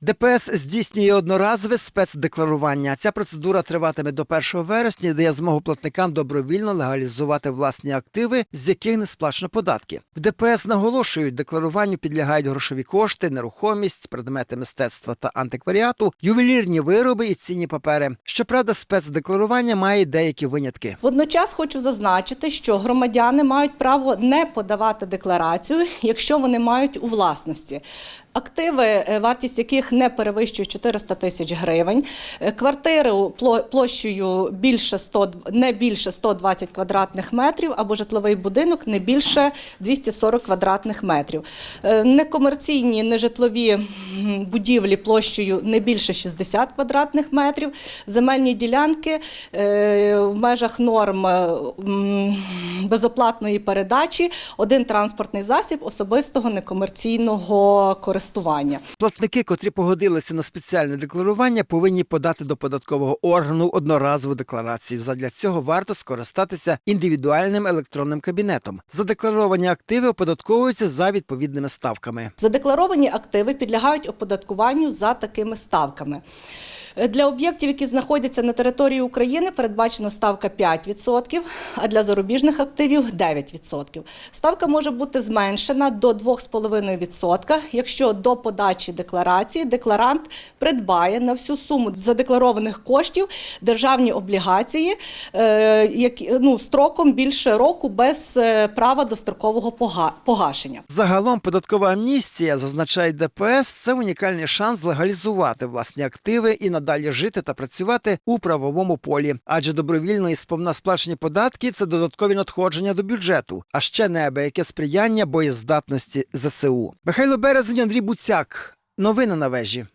ДПС здійснює одноразове спецдекларування. Ця процедура триватиме до 1 вересня дає змогу платникам добровільно легалізувати власні активи, з яких не сплачено податки. В ДПС наголошують, декларуванню підлягають грошові кошти, нерухомість, предмети мистецтва та антикваріату, ювелірні вироби і цінні папери. Щоправда, спецдекларування має деякі винятки. Водночас хочу зазначити, що громадяни мають право не подавати декларацію, якщо вони мають у власності активи, е, вартість яких не перевищує 400 тисяч гривень, е, квартири площею більше 100, не більше 120 квадратних метрів або житловий будинок не більше 240 квадратних метрів. Е, Некомерційні нежитлові будівлі площею не більше 60 квадратних метрів, земельні ділянки в межах норм безоплатної передачі, один транспортний засіб особистого некомерційного користування. Платники, котрі погодилися на спеціальне декларування, повинні подати до податкового органу одноразову декларацію. Задля цього варто скористатися індивідуальним електронним кабінетом. Задекларовані активи оподатковуються за відповідними ставками. Задекларовані активи підлягають оподаткуванню за такими ставками. Для об'єктів, які знаходяться на території України, передбачено ставка 5%, а для зарубіжних активів 9%. Ставка може бути зменшена до 2,5%, якщо до подачі декларації декларант придбає на всю суму задекларованих коштів державні облігації е, які, ну, строком більше року без е, права дострокового пога- погашення. Загалом податкова амністія, зазначає ДПС, це унікальний шанс легалізувати власні активи і надалі жити та працювати у правовому полі. Адже добровільно і сповна сплачені податки це додаткові надходження до бюджету, а ще неабияке сприяння боєздатності ЗСУ. Михайло Березень, Андрій Буцяк. Новини на вежі.